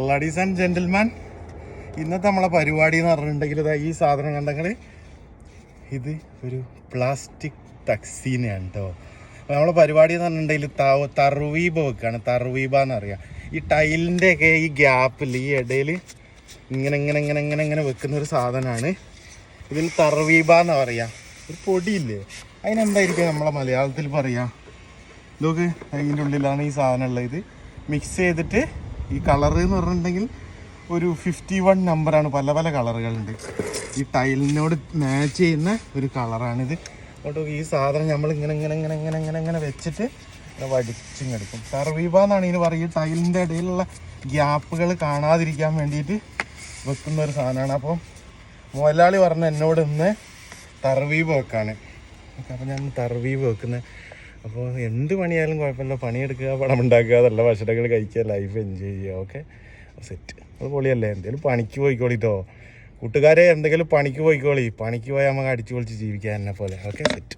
Ladies and gentleman ഇന്നത്തെ നമ്മളെ പരിപാടി എന്ന് പറഞ്ഞിട്ടുണ്ടെങ്കിൽ ഈ സാധനം കണ്ടെങ്കിൽ ഇത് ഒരു പ്ലാസ്റ്റിക് തക്സീനയാണ് കേട്ടോ നമ്മളെ പരിപാടി എന്ന് പറഞ്ഞിട്ടുണ്ടെങ്കിൽ ത- വെക്കുകയാണ് തറുവീപ എന്ന് എന്നറിയാം ഈ ടൈലിന്റെ ഒക്കെ ഈ ഗ്യാപ്പിൽ ഈ ഇടയിൽ ഇങ്ങനെ ഇങ്ങനെ ഇങ്ങനെ ഇങ്ങനെ ഇങ്ങനെ വെക്കുന്ന ഒരു സാധനമാണ് ഇതിൽ തറുവീപ എന്ന് പറയാം. ഒരു പൊടിയില്ലേ? അതിനെന്തായിരിക്കും നമ്മളെ മലയാളത്തിൽ പറയാം? ഇതൊക്കെ അതിന്റെ ഉള്ളിലാണ് ഈ സാധനം ഉള്ളത്. ഇത് മിക്സ് ചെയ്തിട്ട് ഈ കളർ എന്ന് പറഞ്ഞിട്ടുണ്ടെങ്കിൽ ഒരു ഫിഫ്റ്റി വൺ നമ്പറാണ് പല പല കളറുകളുണ്ട് ഈ ടൈലിനോട് മാച്ച് ചെയ്യുന്ന ഒരു കളറാണിത് അതുകൊണ്ട് ഈ സാധനം നമ്മൾ ഇങ്ങനെ ഇങ്ങനെ ഇങ്ങനെ ഇങ്ങനെ ഇങ്ങനെ ഇങ്ങനെ വെച്ചിട്ട് വടിച്ചും വടിച്ചിങ്ങെടുക്കും. സർവീബ എന്നാണ് ഇതിന് പറയുക. ടൈലിന്റെ ഇടയിലുള്ള ഗ്യാപ്പുകൾ കാണാതിരിക്കാൻ വേണ്ടിയിട്ട് വെക്കുന്ന ഒരു സാധനമാണ്. അപ്പം മുതലാളി പറഞ്ഞ എന്നോട് ഇന്ന് തർവീബ് വെക്കാണ്. അപ്പം ഞാൻ തർവീബ് വെക്കുന്നത് അപ്പോൾ എന്ത് പണിയായാലും കുഴപ്പമില്ല. പണിയെടുക്കുക പണം ഉണ്ടാക്കുക നല്ല ഭക്ഷണങ്ങൾ കഴിക്കുക ലൈഫ് എൻജോയ് ചെയ്യുക ഓക്കെ സെറ്റ് അത് പൊളിയല്ലേ? എന്തെങ്കിലും പണിക്ക് പോയിക്കോളിട്ടോ കൂട്ടുകാരെ എന്തെങ്കിലും പണിക്ക് പോയിക്കോളി. പണിക്ക് പോയാൽ നമുക്ക് അടിച്ചു പൊളിച്ച് ജീവിക്കാൻ എന്നെ പോലെ ഓക്കെ സെറ്റ്